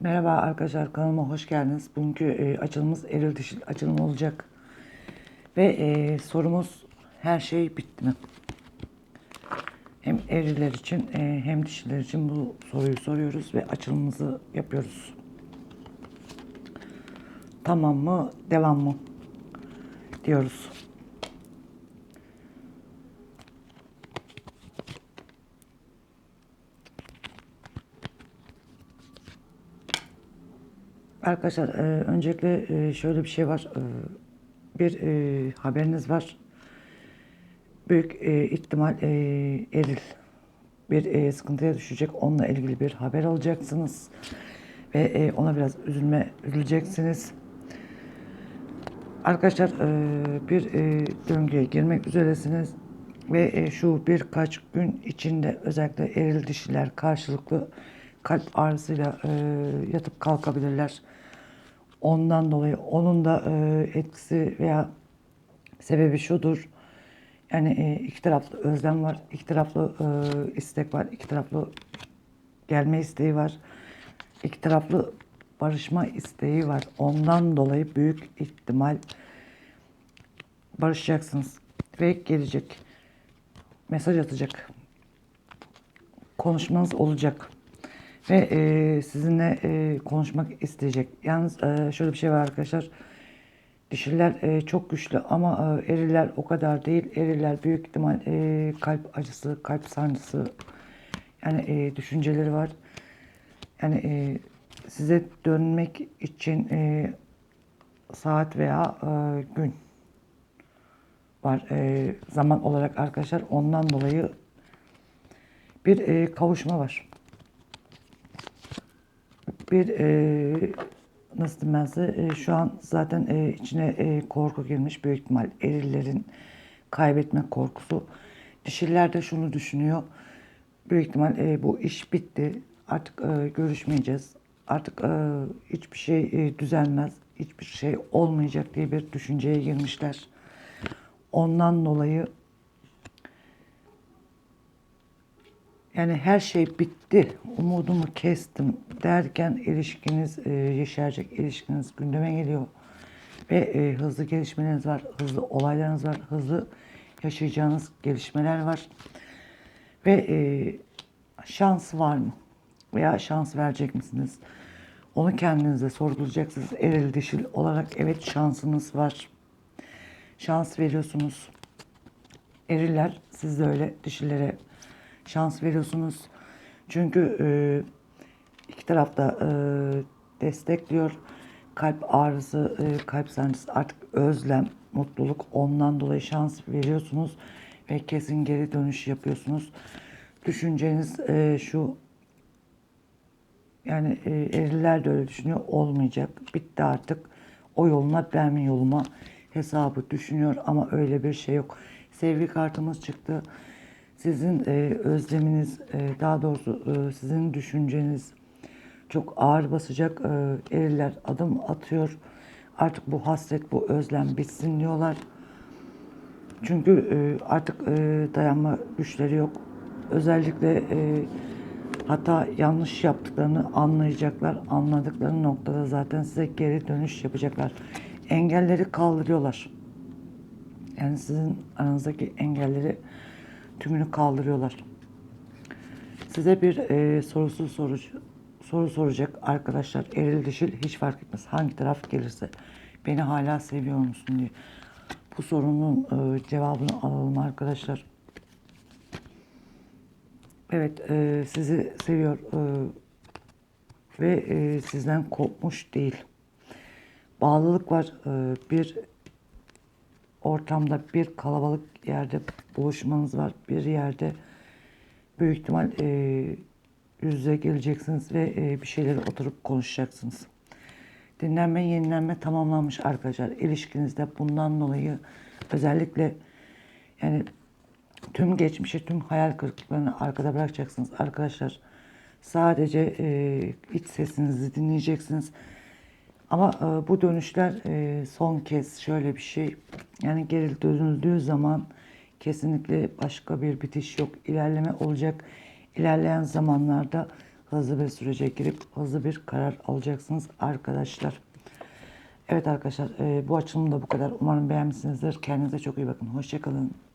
Merhaba arkadaşlar kanalıma hoş geldiniz. Bugünkü e, açılımımız eril dişil açılım olacak. Ve e, sorumuz her şey bitti mi? Hem eriller için e, hem dişiler için bu soruyu soruyoruz ve açılımımızı yapıyoruz. Tamam mı? Devam mı? Diyoruz. Arkadaşlar e, öncelikle e, şöyle bir şey var. E, bir e, haberiniz var. Büyük e, ihtimal e, eril bir e, sıkıntıya düşecek. Onunla ilgili bir haber alacaksınız. Ve e, ona biraz üzülme, üzüleceksiniz. Arkadaşlar e, bir e, döngüye girmek üzeresiniz. Ve e, şu birkaç gün içinde özellikle eril dişiler karşılıklı kalp ağrısıyla e, yatıp kalkabilirler. Ondan dolayı onun da e, etkisi veya sebebi şudur. Yani e, iki taraflı özlem var, iki taraflı e, istek var, iki taraflı gelme isteği var, iki taraflı barışma isteği var. Ondan dolayı büyük ihtimal barışacaksınız ve gelecek. Mesaj atacak. Konuşmanız olacak. Ve e, sizinle e, konuşmak isteyecek. Yalnız e, şöyle bir şey var arkadaşlar. Dişiler e, çok güçlü ama e, eriler o kadar değil. Eriler büyük ihtimal e, kalp acısı, kalp sancısı yani e, düşünceleri var. Yani e, size dönmek için e, saat veya e, gün var e, zaman olarak arkadaşlar. Ondan dolayı bir e, kavuşma var bir e, nasıl diyeyim ben size e, şu an zaten e, içine e, korku girmiş büyük ihtimal erillerin kaybetme korkusu. Dişiler de şunu düşünüyor. Büyük ihtimal e, bu iş bitti. Artık e, görüşmeyeceğiz. Artık e, hiçbir şey e, düzelmez. Hiçbir şey olmayacak diye bir düşünceye girmişler. Ondan dolayı Yani her şey bitti, umudumu kestim derken ilişkiniz e, yeşerecek, ilişkiniz gündeme geliyor. Ve e, hızlı gelişmeleriniz var, hızlı olaylarınız var, hızlı yaşayacağınız gelişmeler var. Ve e, şans var mı? Veya şans verecek misiniz? Onu kendinize sorgulayacaksınız. Eril dişil olarak evet şansınız var. Şans veriyorsunuz. Eriller siz de öyle dişillere şans veriyorsunuz. Çünkü e, iki tarafta e, destekliyor. Kalp ağrısı, e, kalp sancısı artık özlem, mutluluk ondan dolayı şans veriyorsunuz ve kesin geri dönüş yapıyorsunuz. Düşünceniz e, şu yani e, eriler de öyle düşünüyor olmayacak. Bitti artık. O yoluna ben mi yoluma hesabı düşünüyor ama öyle bir şey yok. Sevgi kartımız çıktı sizin e, özleminiz, e, daha doğrusu e, sizin düşünceniz çok ağır basacak. E, eriller adım atıyor. Artık bu hasret, bu özlem bitsin diyorlar. Çünkü e, artık e, dayanma güçleri yok. Özellikle e, hata yanlış yaptıklarını anlayacaklar. Anladıkları noktada zaten size geri dönüş yapacaklar. Engelleri kaldırıyorlar. Yani sizin aranızdaki engelleri tümünü kaldırıyorlar. Size bir e, sorusu sorucu, soru soracak arkadaşlar. Eril dişil hiç fark etmez. Hangi taraf gelirse. Beni hala seviyor musun diye. Bu sorunun e, cevabını alalım arkadaşlar. Evet e, sizi seviyor e, ve e, sizden kopmuş değil. Bağlılık var. E, bir ortamda bir kalabalık yerde buluşmanız var. Bir yerde büyük ihtimal e, yüz yüze geleceksiniz ve e, bir şeyleri oturup konuşacaksınız. Dinlenme, yenilenme tamamlanmış arkadaşlar. İlişkinizde bundan dolayı özellikle yani tüm geçmişi, tüm hayal kırıklıklarını arkada bırakacaksınız arkadaşlar. Sadece e, iç sesinizi dinleyeceksiniz. Ama e, bu dönüşler e, son kez şöyle bir şey. Yani geri dönüldüğü zaman kesinlikle başka bir bitiş yok. İlerleme olacak. İlerleyen zamanlarda hızlı bir sürece girip hızlı bir karar alacaksınız arkadaşlar. Evet arkadaşlar e, bu açılım da bu kadar. Umarım beğenmişsinizdir. Kendinize çok iyi bakın. Hoşçakalın.